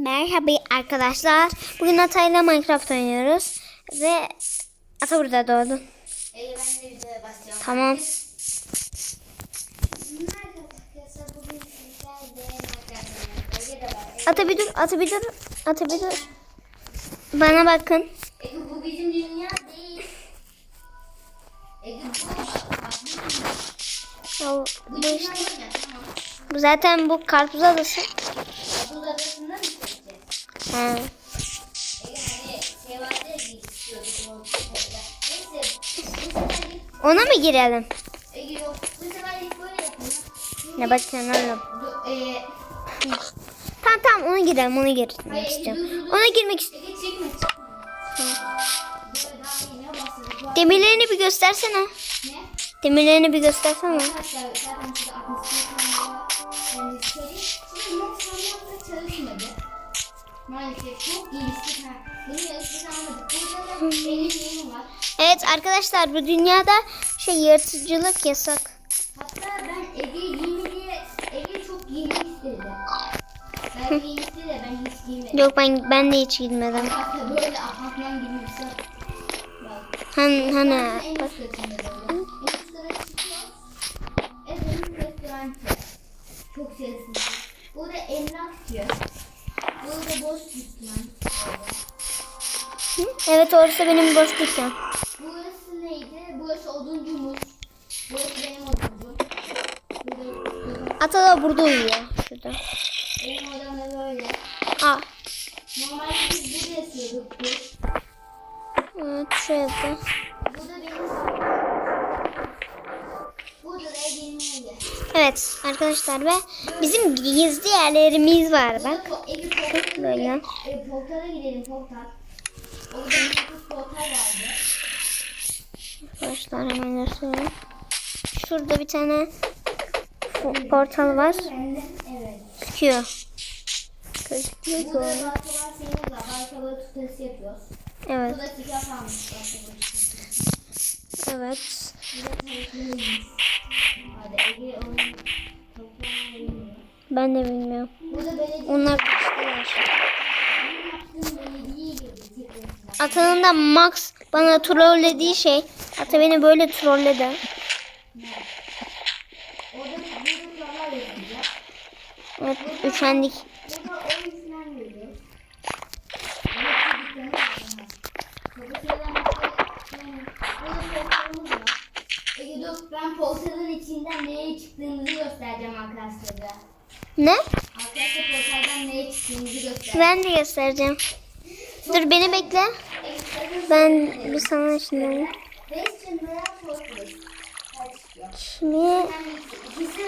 Merhaba arkadaşlar. Bugün Atay'la Minecraft oynuyoruz. Ve Ata burada doğdu. Tamam. Ata bir dur, Ata bir dur, Ata bir dur. Bana bakın. Ege bu bizim dünya değil. Ege bu. Bu işte, bu zaten bu karpuz adası. Kapının arasında mı ona mı girelim? Ne bakacaksın oğlum? Tamam tamam ona girelim ona girmek istiyorum. Ona girmek istiyorum. Demirlerini bir göstersene. Ne? Demirlerini bir göstersene. Arkadaşlar. Evet arkadaşlar bu dünyada şey yaratıcılık yasak. Hatta ben Ege giyimi diye Ege çok giyimi istedi. Ben giymişti de ben hiç giymedim. Yok ben ben de hiç giymedim. Hatta böyle apartman giymişse. Şey. Hani hani. Bak. Çok sessiz. Bu da emlakçı. Burada boş dükkan. Evet orası benim boş dükkan. Burası neydi? Burası oduncumuz. Burası benim oduncum. Ata da burada uyuyor. Şurada. benim odam da böyle. Aa. Normalde biz burada yatıyorduk biz. Evet şu evde. Burada benim. Evet arkadaşlar ve bizim gizli yerlerimiz var bak. Böyle. E, Polta'da gidelim Polta. Orada bir Polta vardı. Arkadaşlar hemen göstereyim. Şurada bir tane portal var. Evet. Gözüküyor. Gözüküyor ki. Burada balkalar senin balkalar tutması yapıyoruz. Evet. Burada sigara kalmış. Evet. Ben de bilmiyorum. Onlar Atanın da Max bana trollediği şey. Ata beni böyle trolledi. Evet, üçendik. Ben postanın içinden neye çıktığımızı göstereceğim arkadaşlara. Ne? Ben de göstereceğim. Dur beni bekle. Ben bir sana şimdi. Şimdi Yani ikisi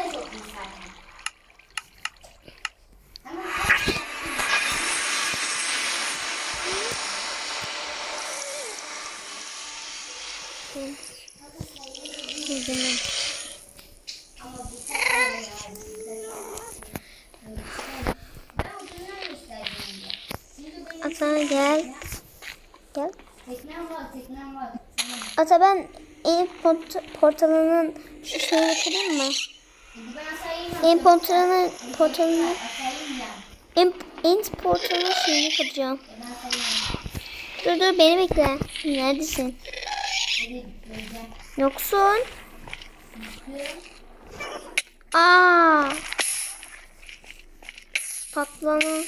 Ata ben inip port portalının şu şeyini kırayım mı? İn portalını portalını in, in portalının şeyini kıracağım. Dur dur beni bekle. Neredesin? Yoksun. Aa. Patlanan.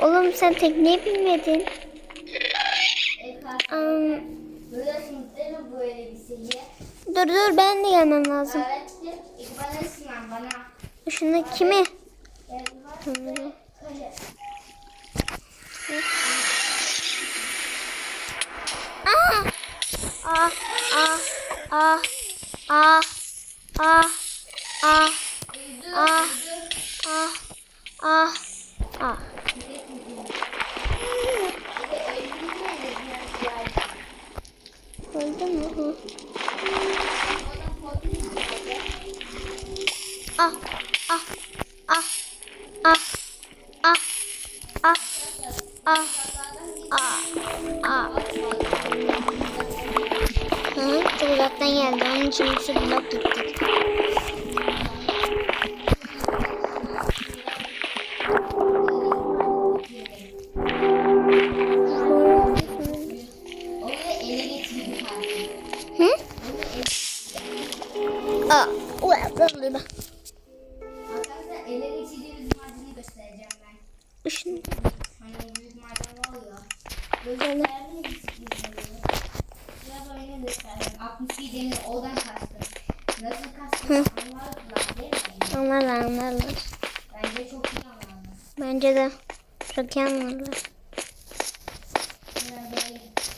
Oğlum sen tekneyi bilmedin. E, dur dur ben de gelmem lazım. Şunu. Öyle. Ah! Ah! Ah! Ah! Ah! Ah! Ah! Ah. Ah! Ah! Öldü mü? Hı. Ah! Ah! Ah! Ah! Ah! Ah! Ah! Ah! Ah! Hı, çok uzaktan geldi. Onun için şu blok gittik. Aa, ula, ula, ula. Arkadaşlar ele geçirdiğimiz madeni göstereceğim ben. Işın. Hani büyük maden oluyor. Gösterdim mi bisikletleri? Biraz oyunu gösterdim. 62 demir oradan kastım. Nasıl kastım? Anlarlar değil mi? Anlarlar anlarlar. Bence çok iyi anlarlar. Bence de çok iyi anlarlar.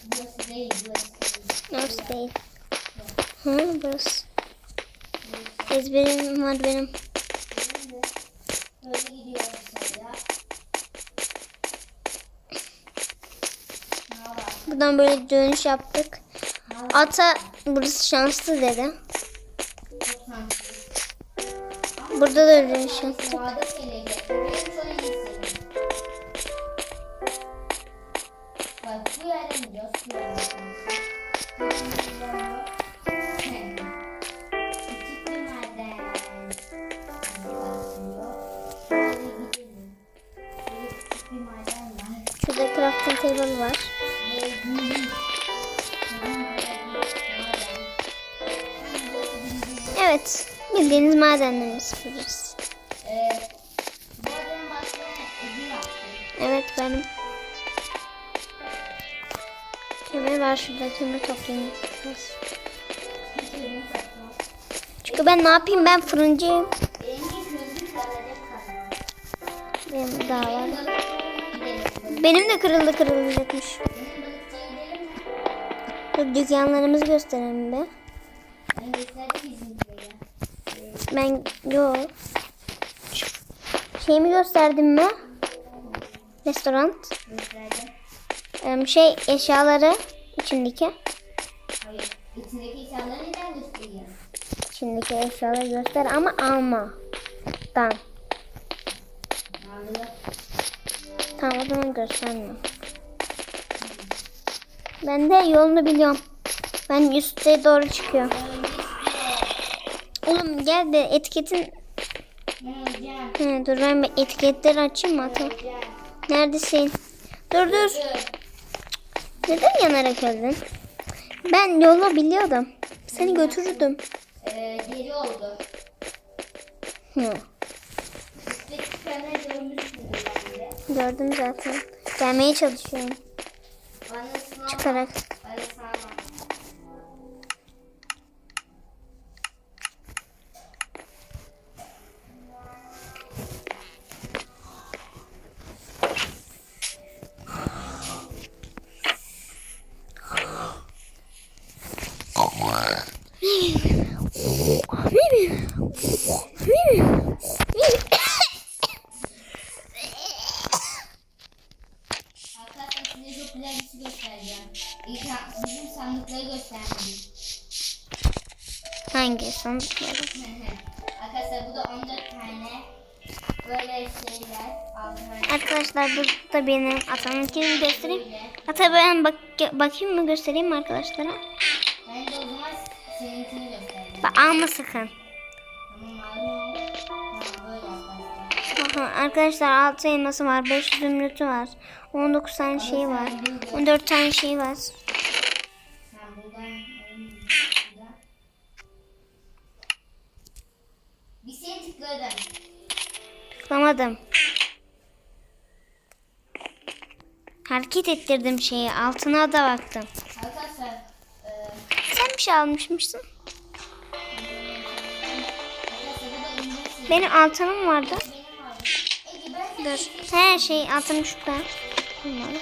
Burası değil burası değil. Nasıl değil? Hı burası. Ezberim var benim. Buradan böyle dönüş yaptık. Ata burası şanslı dedi. Burada da dönüş yaptık. Bu yerden gidiyoruz. Bildiğiniz madenlerimiz burası. Evet benim. Kömür var şurada. Kömür toplayayım. Çünkü ben ne yapayım ben fırıncıyım. Benim daha var. Benim de kırıldı kırılacakmış. Dur dükkanlarımızı gösterelim be. Ben yo. Şeyimi gösterdim mi? Restoran. Em, Şey eşyaları içindeki. Hayır. İçindeki insanları neden gösteriyor? İçindeki eşyaları göster ama alma. Tamam. Tamam o zaman gösterme. Ben de yolunu biliyorum. Ben üste doğru çıkıyorum. Oğlum gel de etiketin... He, dur ben bir etiketleri açayım mı Ata? Hocam. Neredesin? Dur dur. Neden yanarak öldün? Ben yolu biliyordum. Seni götürürdüm. Ee, geri oldu. Hı, gördüm zaten. Gelmeye çalışıyorum. Çıkarak. Hangi sandıkları? Arkadaşlar bu da 14 tane böyle şeyler. Tane Arkadaşlar bu da benim atamınkini göstereyim. Ata ben bak bakayım mı göstereyim mi arkadaşlara? Ben de o zaman seninkini göstereceğim. Bak alma sakın. Arkadaşlar. Aha, arkadaşlar 6 elması var, 5 zümrütü var, 19 tane şey var, 14 tane şey var. Tıklamadım. Hareket ettirdim şeyi, altına da baktım. Arkadaşlar e, Sen bir şey almışmışsın. Benim altınım vardı. Dur. He şey altınım şurada. Olmalı.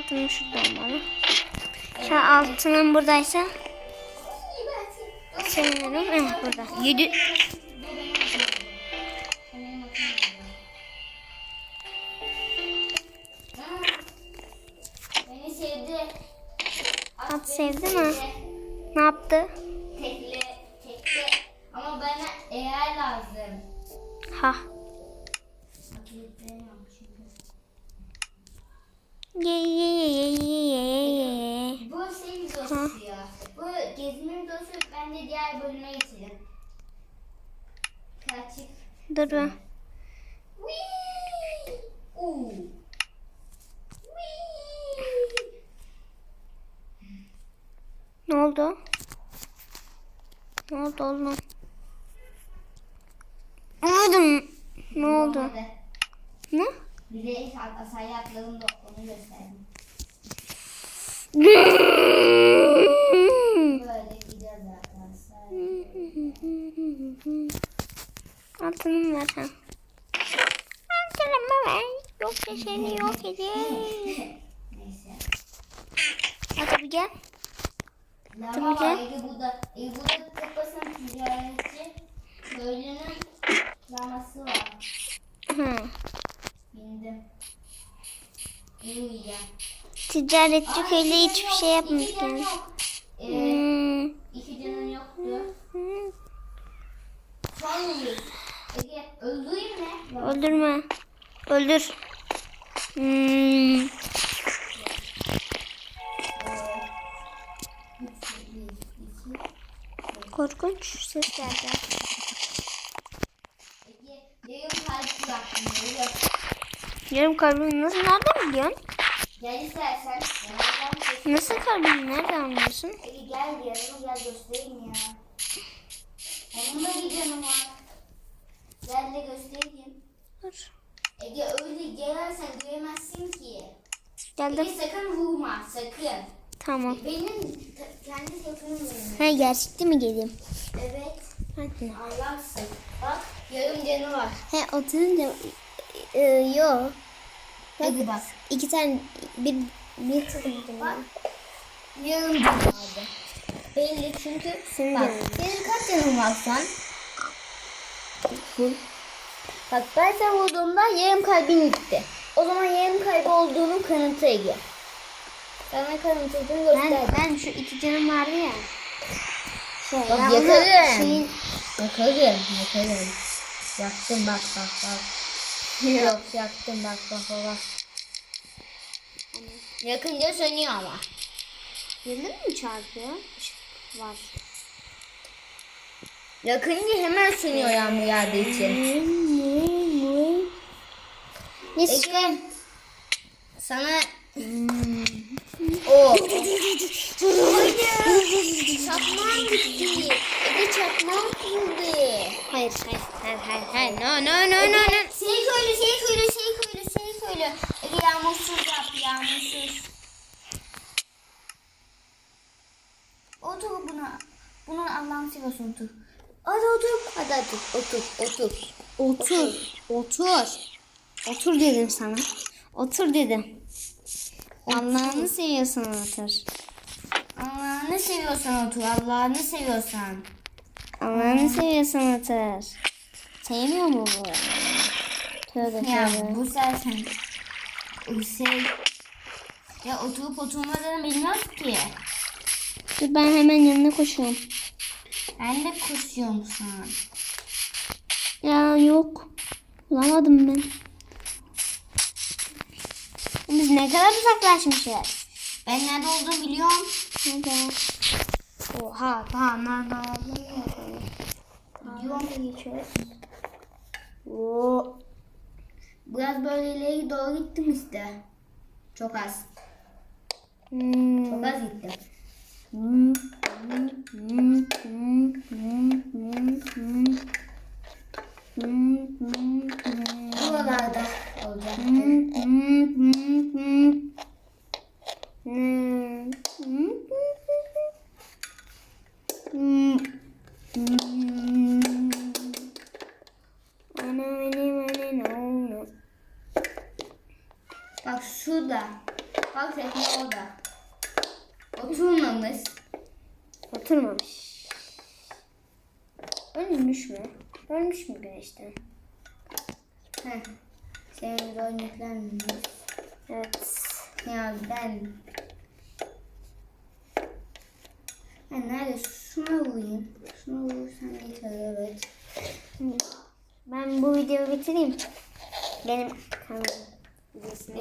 Altınım şurada olmalı. Şu altınım buradaysa sevinirim. Evet burada. Yedi. Sevdi mi? Ne yaptı? Tekle, tekle. Ama bana eğer lazım. Ha. Ye ye ye ye ye ye ye. Bu şey videosu ya. Bu gezme videosu ben de diğer bölüme geçelim. Kaçık. Dur be. Ne oldu? Ne oldu? Ne oldu? Ne oldu? Olmadı. Ne? Bir de asayı atladım da onu gösterdim. Böyle gidiyoruz arkadaşlar. Altınım var ha. Altınımı ver. Yoksa seni yok edeyim. Neyse. Hadi bir gel. Tabii ki. Ege burada. Ege burada tek başına ticaretçi. Köylünün laması var. Hı. Bindim. Uyuyacağım. Ticaretçi Aa, köylü hiçbir canın şey yok, iki canın yapmıyor. yok. Ee, Hmm. iki canın yoktu. Hmm. Son uyuyor. Ege öldüreyim mi? Öldürme. Öldür. Hmm. Korkunç ses geldi. Ege yarım kalbimi nasıl nereden biliyorsun? Gel istersen. Nasıl kalbimi nereden anlıyorsun? Ege gel yanıma gel göstereyim ya. Onunla gidiyorum ama. Gel de göstereyim. Dur. Ege öyle gelersen göremezsin ki. Geldim. Ege sakın vurma sakın. Tamam. Benim kendi yakınım benim. Ha gerçekten mi geleyim? Evet. Hadi. Allah'sın. Bak yarım canı var. He oturunca e, yok. Hadi bak. İki tane bir bir tutundum. Bak. Yarım canı vardı. Belli çünkü. Senin bak. canın. Senin kaç canın var sen? Bak ben sen vurduğumda yarım kalbin gitti. O zaman yarım kalbi olduğunu kanıtı Ege. Sana kanıtladığını Ben, gösterdim. ben şu iki canım vardı ya. Şey, Bak, ben yakarım. şeyin- Yakarım, yakarım. Yaktım bak bak bak. Yok yaktım bak bak bak. Yakınca sönüyor ama. Yerine mi çarpıyor? Işık var. Yakınca hemen sönüyor yağmur yağdığı için. Ne Ege sana o çakmağım gitti. Ege çakmağım kırıldı. Hayır hayır hayır hayır hayır no no no no no. Şey köylü, şey köylü, şey köylü, şey köylü. Ege yağmursuz yap, yağmursuz. Otur buna. Bunun Allah'ını seviyorsun otur. Hadi otur. Hadi otur, otur, otur. Otur otur. Otur dedim sana. Otur dedim. Allah'ını seviyorsan otur. Allah'ını seviyorsan otur, Allah'ını seviyorsan. Allah'ını seviyorsan otur. Sevmiyor mu bu? Tövbe Ya tövbe. bu zaten şey ya oturup oturmadığını bilmez ki. Dur ben hemen yanına koşuyorum. Ben de koşuyorum sana. Ya yok. Bulamadım ben. Biz ne kadar uzaklaşmışız. Ben nerede olduğunu biliyorum. Nerede? Oha daha nerede olduğunu Biliyorum. geçiyoruz. Oo. Biraz böyle ileri doğru gittim işte. Çok az. Hmm. Çok az gittim. Hmm, hmm, hmm, hmm, hmm, hmm, hmm. Hmm, hmm, hmm. Buralarda olacak. Hmm, hmm, hmm. Hmm, hmm, hmm, hmm. Ana, ana, ana, no, no. Bak şurada. Bak tekne orada. Oturmamış. Oturmamış. Ölmüş mü? Güneşten? Heh. Senin oynaklanmış. Evet. Ya ben... Ben nerede? Şuna vurayım. Şuna vurursan yeter evet. Ben bu videoyu bitireyim. Benim kanalım.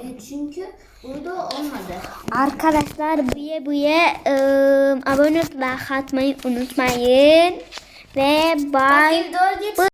Evet çünkü burada olmadı. Arkadaşlar buye buye ıı, abone olup like atmayı unutmayın. Ve bye. Bak.